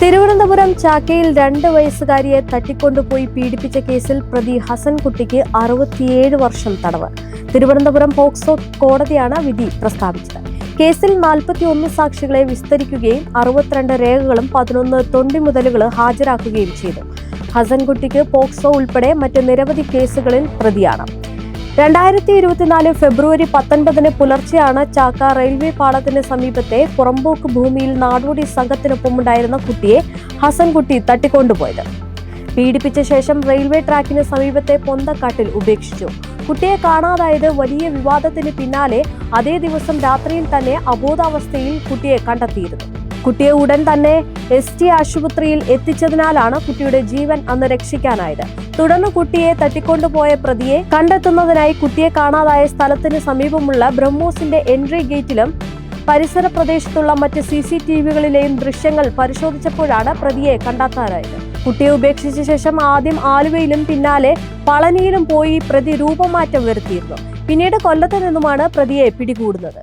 തിരുവനന്തപുരം ചാക്കയിൽ രണ്ട് വയസ്സുകാരിയെ തട്ടിക്കൊണ്ടുപോയി പീഡിപ്പിച്ച കേസിൽ പ്രതി ഹസൻകുട്ടിക്ക് അറുപത്തിയേഴ് വർഷം തടവ്. തിരുവനന്തപുരം പോക്സോ കോടതിയാണ് വിധി പ്രസ്താവിച്ചത്. കേസിൽ നാൽപ്പത്തി ഒന്ന് സാക്ഷികളെ വിസ്തരിക്കുകയും അറുപത്തിരണ്ട് രേഖകളും പതിനൊന്ന് തൊണ്ടിമുതലുകൾ ഹാജരാക്കുകയും ചെയ്തു. ഹസൻകുട്ടിക്ക് പോക്സോ ഉൾപ്പെടെ മറ്റ് നിരവധി കേസുകളിൽ പ്രതിയാണ്. രണ്ടായിരത്തി ഇരുപത്തിനാല് ഫെബ്രുവരി പത്തൊൻപതിന് പുലർച്ചെയാണ് ചാക്ക റെയിൽവേ പാളത്തിന് സമീപത്തെ പുറമ്പോക്ക് ഭൂമിയിൽ നാടോടി സംഘത്തിനൊപ്പമുണ്ടായിരുന്ന കുട്ടിയെ ഹസൻകുട്ടി തട്ടിക്കൊണ്ടുപോയത്. പീഡിപ്പിച്ച ശേഷം റെയിൽവേ ട്രാക്കിന് സമീപത്തെ പൊന്തക്കാട്ടിൽ ഉപേക്ഷിച്ചു. കുട്ടിയെ കാണാതായത് വലിയ വിവാദത്തിന് പിന്നാലെ അതേ ദിവസം രാത്രിയിൽ തന്നെ അബോധാവസ്ഥയിൽ കുട്ടിയെ കണ്ടെത്തിയിരുന്നു. കുട്ടിയെ ഉടൻ തന്നെ എസ് ടി ആശുപത്രിയിൽ എത്തിച്ചതിനാലാണ് കുട്ടിയുടെ ജീവൻ അന്ന് രക്ഷിക്കാനായത്. തുടർന്ന് കുട്ടിയെ തട്ടിക്കൊണ്ടുപോയ പ്രതിയെ കണ്ടെത്തുന്നതിനായി കുട്ടിയെ കാണാതായ സ്ഥലത്തിന് സമീപമുള്ള ബ്രഹ്മോസിന്റെ എൻട്രി ഗേറ്റിലും പരിസര പ്രദേശത്തുള്ള മറ്റ് സി സി ടി വികളിലെയും ദൃശ്യങ്ങൾ പരിശോധിച്ചപ്പോഴാണ് പ്രതിയെ കണ്ടെത്താനായത്. കുട്ടിയെ ഉപേക്ഷിച്ച ശേഷം ആദ്യം ആലുവയിലും പിന്നാലെ പളനിയിലും പോയി പ്രതി രൂപമാറ്റം വരുത്തിയിരുന്നു. പിന്നീട് കൊല്ലത്ത് നിന്നുമാണ് പ്രതിയെ പിടികൂടുന്നത്.